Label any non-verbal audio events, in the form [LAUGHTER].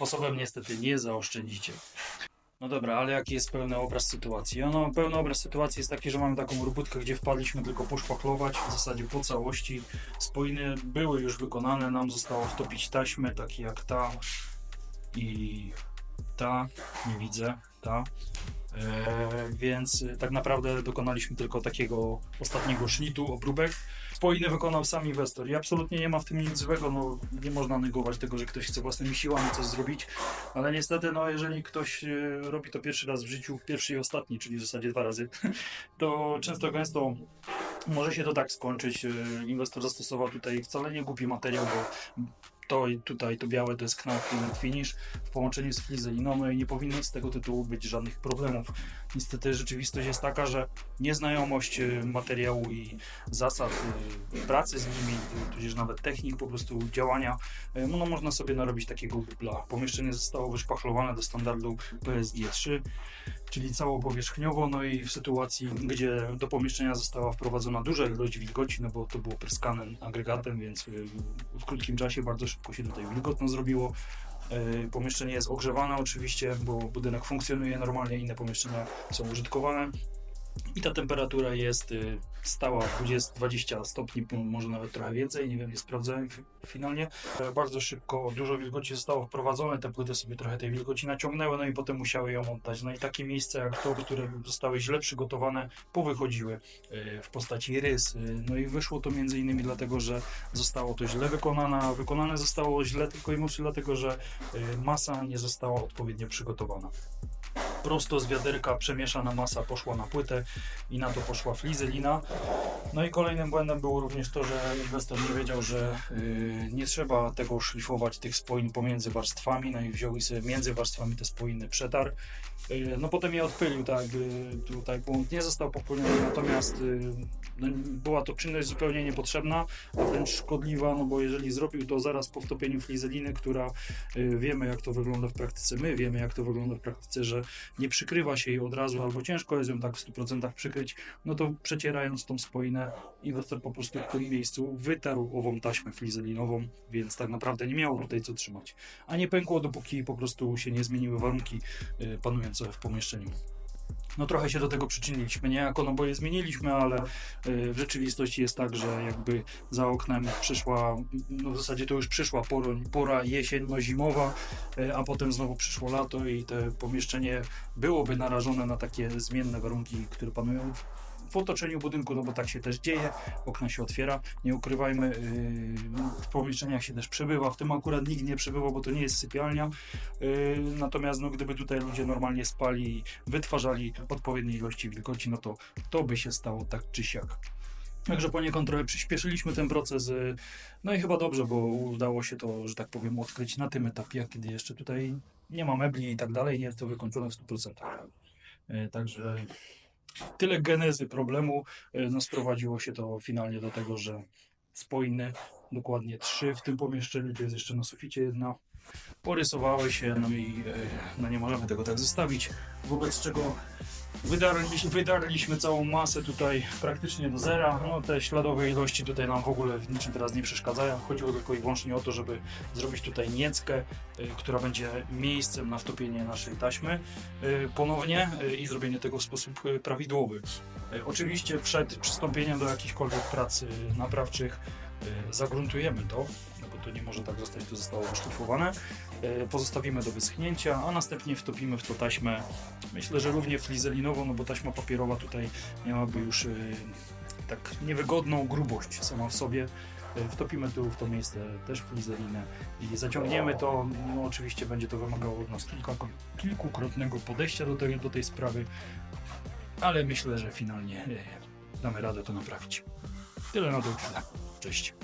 sposobem niestety nie zaoszczędzicie. No dobra, ale jaki jest pełny obraz sytuacji? No, pełny obraz sytuacji jest taki, że mamy taką robótkę, gdzie wpadliśmy tylko poszpachlować, w zasadzie po całości. Spoiny były już wykonane, nam zostało wtopić taśmy, takie jak ta i ta, nie widzę, ta. Eee, więc y, tak naprawdę dokonaliśmy tylko takiego ostatniego sznitu, obróbek. Spoiny wykonał sam inwestor i absolutnie nie ma w tym nic złego, no nie można negować tego, że ktoś chce własnymi siłami coś zrobić, ale niestety, no jeżeli ktoś y, robi to pierwszy raz w życiu, pierwszy i ostatni, czyli w zasadzie dwa razy, [LAUGHS] to często gęsto może się to tak skończyć. Inwestor zastosował tutaj wcale nie głupi materiał, bo to i tutaj, to białe to jest knap Fillet Finish w połączeniu z flizeliną, no i nie powinno z tego tytułu być żadnych problemów. Niestety rzeczywistość jest taka, że nieznajomość y, materiału i zasad y, pracy z nimi, tudzież nawet technik po prostu działania, y, no można sobie narobić takiego bubla. Pomieszczenie zostało wyszpachlowane do standardu PSG3, czyli całopowierzchniowo, no i w sytuacji, gdzie do pomieszczenia została wprowadzona duża ilość wilgoci, no bo to było pryskane agregatem, więc y, w krótkim czasie bardzo szybko się tutaj wilgotno zrobiło. Y, Pomieszczenie jest ogrzewane oczywiście, bo budynek funkcjonuje normalnie, inne pomieszczenia są użytkowane. I ta temperatura jest y, stała 20, 20 stopni, może nawet trochę więcej, nie wiem, nie sprawdzałem finalnie. E, Bardzo szybko dużo wilgoci zostało wprowadzone, te płyty sobie trochę tej wilgoci naciągnęły, no i potem musiały ją oddać. No i takie miejsca jak to, które zostały źle przygotowane, powychodziły y, w postaci rys. Y, No i wyszło to między innymi dlatego, że zostało to źle wykonane, wykonane zostało źle tylko i wyłącznie dlatego, że masa nie została odpowiednio przygotowana prosto z wiaderka przemieszana masa poszła na płytę i na to poszła flizelina. No i kolejnym błędem było również to, że inwestor nie wiedział, że yy, nie trzeba tego szlifować, tych spoin pomiędzy warstwami, no i wziął i sobie między warstwami te spoiny przetarł. Yy, no potem je odpylił, tak tutaj błąd nie został popełniony, natomiast yy, no, była to czynność zupełnie niepotrzebna, a wręcz szkodliwa, no bo jeżeli zrobił to zaraz po wtopieniu flizeliny, która yy, wiemy jak to wygląda w praktyce, my wiemy jak to wygląda w praktyce, że nie przykrywa się jej od razu, albo ciężko jest ją tak w 100% przykryć, no to przecierając tą spoinę, inwestor po prostu w tym miejscu wytarł ową taśmę flizelinową, więc tak naprawdę nie miało tutaj co trzymać. A nie pękło, dopóki po prostu się nie zmieniły warunki y, panujące w pomieszczeniu. No trochę się do tego przyczyniliśmy, niejako, no bo je zmieniliśmy, ale y, w rzeczywistości jest tak, że jakby za oknem przyszła, no w zasadzie to już przyszła pora, pora jesienno-zimowa, y, a potem znowu przyszło lato i to pomieszczenie byłoby narażone na takie zmienne warunki, które panują w, otoczeniu budynku, no bo tak się też dzieje, okno się otwiera, nie ukrywajmy, yy, w pomieszczeniach się też przebywa, w tym akurat nikt nie przebywa, bo to nie jest sypialnia, yy, natomiast no, gdyby tutaj ludzie normalnie spali i wytwarzali odpowiedniej ilości wilgoci, no to to by się stało tak czy siak. Także poniekąd trochę przyspieszyliśmy ten proces. y, No i chyba dobrze, bo udało się to, że tak powiem, odkryć na tym etapie, kiedy jeszcze tutaj nie ma mebli i tak dalej, nie jest to wykończone w 100%. Y, Także tyle genezy problemu y, no, sprowadziło się to finalnie do tego, że spoiny, dokładnie trzy w tym pomieszczeniu, tu jest jeszcze na suficie jedna, porysowały się, no i y, no, nie możemy tego tak zostawić, wobec czego Wydarliśmy, wydarliśmy całą masę tutaj praktycznie do zera. No, te śladowe ilości tutaj nam w ogóle w niczym teraz nie przeszkadzają. Chodziło tylko i wyłącznie o to, żeby zrobić tutaj nieckę, y, która będzie miejscem na wtopienie naszej taśmy y, ponownie i zrobienie tego w sposób prawidłowy. Oczywiście przed przystąpieniem do jakichkolwiek prac naprawczych E, zagruntujemy to, no bo to nie może tak zostać, to zostało wyszlifowane, e, pozostawimy do wyschnięcia, a następnie wtopimy w to taśmę, myślę, że równie flizelinową, no bo taśma papierowa tutaj miałaby już e, tak niewygodną grubość sama w sobie, wtopimy tu w to miejsce też flizelinę i zaciągniemy to. No, oczywiście będzie to wymagało od nas kilka, kilkukrotnego podejścia do tej, do tej sprawy, ale myślę, że finalnie damy radę to naprawić. Tyle na tą chwilę. Cześć.